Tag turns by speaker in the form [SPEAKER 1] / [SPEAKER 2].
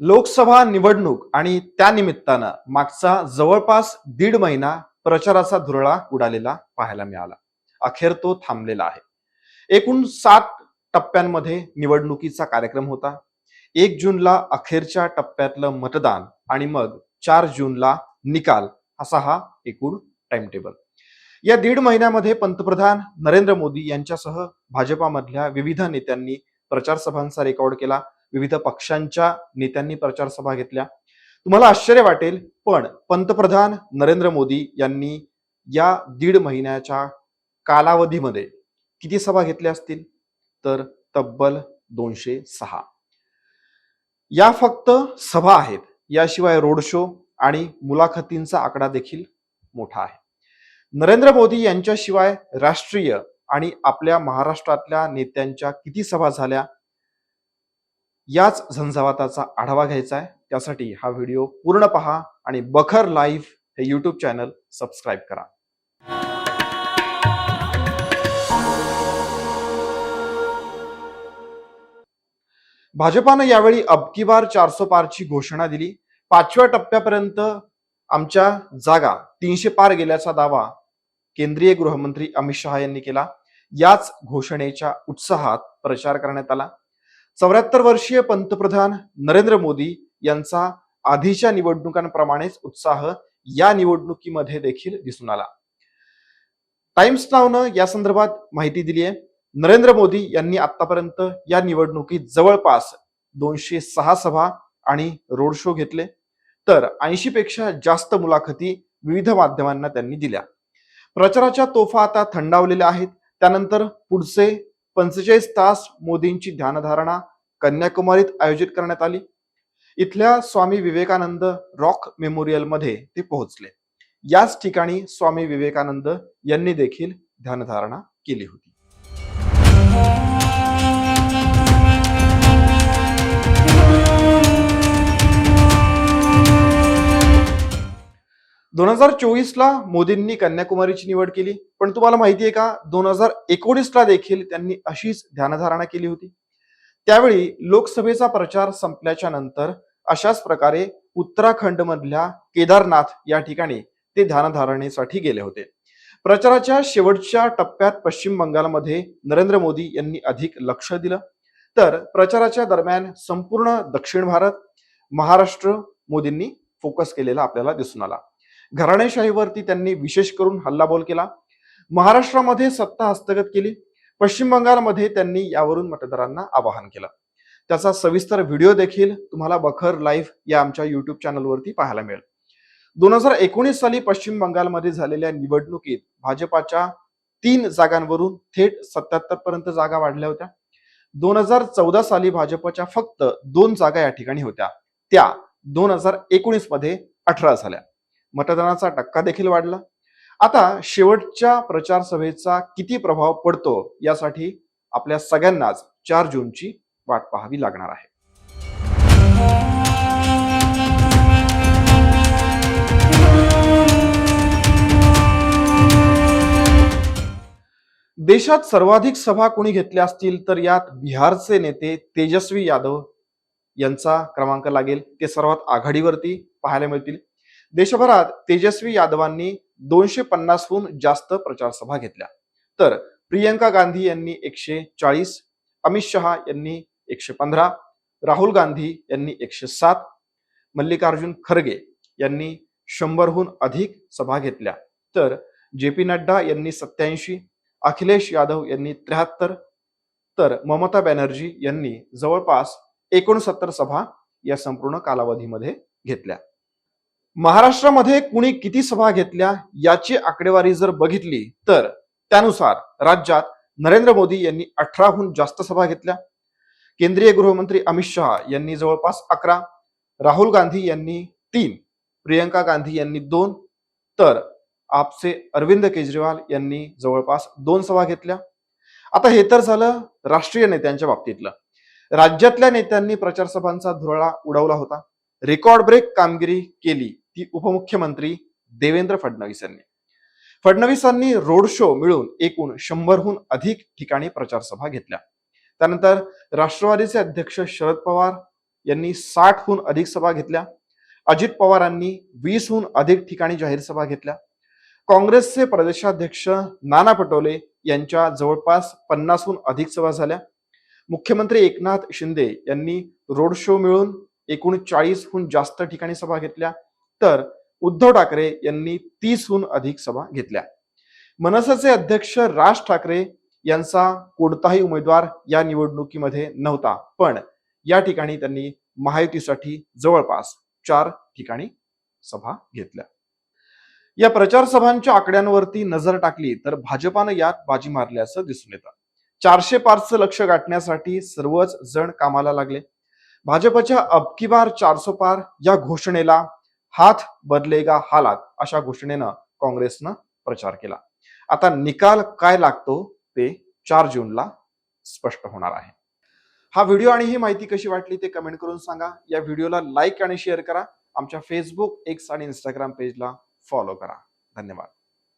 [SPEAKER 1] लोकसभा निवडणूक आणि त्यानिमित्तानं मागचा जवळपास दीड महिना प्रचाराचा धुरळा उडालेला पाहायला मिळाला. अखेर तो थांबलेला आहे. एकूण सात टप्प्यांमध्ये निवडणुकीचा कार्यक्रम होता. एक जूनला अखेरच्या टप्प्यातलं मतदान आणि मग चार जूनला निकाल असा हा एकूण टाइम टेबल या दीड महिन्यामध्ये पंतप्रधान नरेंद्र मोदी यांच्यासह भाजपामधल्या विविध नेत्यांनी प्रचारसभांचा रेकॉर्ड केला. विविध पक्षांच्या नेत्यांनी प्रचार सभा घेतल्या. तुम्हाला आश्चर्य वाटेल पण पंतप्रधान नरेंद्र मोदी यांनी या दीड महिन्याच्या कालावधीमध्ये किती सभा घेतल्या असतील? तर तब्बल दोनशे सहा. या फक्त सभा आहेत. याशिवाय रोड शो आणि मुलाखतींचा आकडा देखील मोठा आहे. नरेंद्र मोदी यांच्याशिवाय राष्ट्रीय आणि आपल्या महाराष्ट्रातल्या नेत्यांच्या किती सभा झाल्या? याच झंझावाताचा आढावा घ्यायचा आहे. त्यासाठी हा व्हिडिओ पूर्ण पहा आणि बखर लाईव्ह हे यूट्यूब चॅनल सबस्क्राईब करा. भाजपानं यावेळी अबकी बार चारसो पारची घोषणा दिली. पाचव्या टप्प्यापर्यंत आमच्या जागा तीनशे पार गेल्याचा दावा केंद्रीय गृहमंत्री अमित शहा यांनी केला. याच घोषणेच्या उत्साहात प्रचार करण्यात आला. चौऱ्याहत्तर वर्षीय पंतप्रधान नरेंद्र मोदी यांचा आधीच्या निवडणुकांप्रमाणेच उत्साह या निवडणुकीमध्ये देखील दिसून आला. टाइम्स नावनं या संदर्भात माहिती दिली आहे. नरेंद्र मोदी यांनी आतापर्यंत या निवडणुकीत जवळपास दोनशे सहा सभा आणि रोड शो घेतले. तर ऐंशी पेक्षा जास्त मुलाखती विविध माध्यमांना त्यांनी दिल्या. प्रचाराच्या तोफा आता थंडावलेल्या आहेत. त्यानंतर पुढचे पंचेचाळीस तास मोदींची ध्यानधारणा कन्याकुमारीत आयोजित करण्यात आली. इथल्या स्वामी विवेकानंद रॉक मेमोरियलमध्ये ते पोहोचले. याच ठिकाणी स्वामी विवेकानंद यांनी देखील ध्यानधारणा केली होती. दोन हजार चोवीसला मोदींनी कन्याकुमारीची निवड केली. पण तुम्हाला माहिती आहे का दोन हजार एकोणीसला देखील त्यांनी अशीच ध्यानधारणा केली होती. त्यावेळी लोकसभेचा प्रचार संपल्याच्या नंतर अशाच प्रकारे उत्तराखंड मधल्या केदारनाथ या ठिकाणी ते ध्यानधारणेसाठी गेले होते. प्रचाराच्या शेवटच्या टप्प्यात पश्चिम बंगालमध्ये नरेंद्र मोदी यांनी अधिक लक्ष दिलं. तर प्रचाराच्या दरम्यान संपूर्ण दक्षिण भारत महाराष्ट्र मोदींनी फोकस केलेला आपल्याला दिसून आला. घराणेशाहीवरती त्यांनी विशेष करून हल्लाबोल केला. महाराष्ट्रामध्ये सत्ता हस्तगत केली. पश्चिम बंगालमध्ये त्यांनी यावरून मतदारांना आवाहन केलं. त्याचा सविस्तर व्हिडिओ देखील तुम्हाला बखर लाईव्ह या आमच्या युट्यूब चॅनलवरती पाहायला मिळेल. दोन हजार एकोणीस साली पश्चिम बंगालमध्ये झालेल्या निवडणुकीत भाजपाच्या तीन जागांवरून थेट सत्याहत्तर पर्यंत जागा वाढल्या होत्या. दोन हजार चौदा साली भाजपच्या फक्त दोन जागा या ठिकाणी होत्या. त्या दोन हजार एकोणीसमध्ये अठरा झाल्या. मतदानाचा टक्का देखील वाढला. आता शेवटच्या प्रचार सभेचा किती प्रभाव पडतो यासाठी आपल्या सगळ्यांनाच चार जूनची वाट पाहावी लागणार आहे. देशात सर्वाधिक सभा कोणी घेतल्या असतील तर यात बिहारचे नेते तेजस्वी यादव यांचा क्रमांक लागेल. ते सर्वात आघाडीवरती पाहायला मिळतील. देशभरात तेजस्वी यादवांनी दोनशे पन्नासहून जास्त प्रचार सभा घेतल्या. तर प्रियंका गांधी यांनी एकशे चाळीस अमित शहा यांनी एकशे पंधरा राहुल गांधी यांनी एकशे सात मल्लिकार्जुन खरगे यांनी शंभरहून अधिक सभा घेतल्या. तर जे पी नड्डा यांनी सत्याऐंशी अखिलेश यादव यांनी त्र्याहत्तर तर ममता बॅनर्जी यांनी जवळपास एकोणसत्तर सभा या संपूर्ण कालावधीमध्ये घेतल्या. महाराष्ट्रामध्ये कुणी किती सभा घेतल्या याची आकडेवारी जर बघितली तर त्यानुसार राज्यात नरेंद्र मोदी यांनी अठराहून जास्त सभा घेतल्या. केंद्रीय गृहमंत्री अमित शहा यांनी जवळपास अकरा राहुल गांधी यांनी तीन प्रियंका गांधी यांनी दोन तर आपचे अरविंद केजरीवाल यांनी जवळपास दोन सभा घेतल्या. आता हे तर झालं राष्ट्रीय नेत्यांच्या बाबतीतलं. राज्यातल्या नेत्यांनी प्रचार सभांचा धुरळा उडवला होता. रेकॉर्ड ब्रेक कामगिरी केली. ती उपमुख्यमंत्री देवेंद्र फडणवीस यांनी. फडणवीसांनी रोड शो मिळून एकूण शंभरहून अधिक ठिकाणी प्रचार सभा घेतल्या. त्यानंतर राष्ट्रवादीचे अध्यक्ष शरद पवार यांनी साठहून अधिक सभा घेतल्या. अजित पवारांनी वीसहून अधिक ठिकाणी जाहीर सभा घेतल्या. काँग्रेसचे प्रदेशाध्यक्ष नाना पटोले यांच्या जवळपास पन्नासहून अधिक सभा झाल्या. मुख्यमंत्री एकनाथ शिंदे यांनी रोड शो मिळून एकूण चाळीसहून जास्त ठिकाणी सभा घेतल्या. तर उद्धव ठाकरे यांनी तीसहून अधिक सभा घेतल्या. मनसेचे अध्यक्ष राज ठाकरे यांचा कोणताही उमेदवार या निवडणुकीमध्ये नव्हता पण या ठिकाणी त्यांनी महायुतीसाठी जवळपास चार ठिकाणी सभा घेतल्या. या प्रचार सभांच्या आकड्यांवरती नजर टाकली तर भाजपानं यात बाजी मारल्याचं दिसून येतं. चारशे पाचचं लक्ष गाठण्यासाठी सर्वच जण कामाला लागले. भाजपच्या अबकी बार चारसो पार या घोषणेला हात बदलेगा हालात अशा घोषणेनं काँग्रेसनं प्रचार केला. आता निकाल काय लागतो ते चार जूनला स्पष्ट होणार आहे. हा व्हिडिओ आणि ही माहिती कशी वाटली ते कमेंट करून सांगा. या व्हिडिओला लाईक आणि शेअर करा. आमच्या फेसबुक एक्स आणि इंस्टाग्राम पेजला फॉलो करा. धन्यवाद.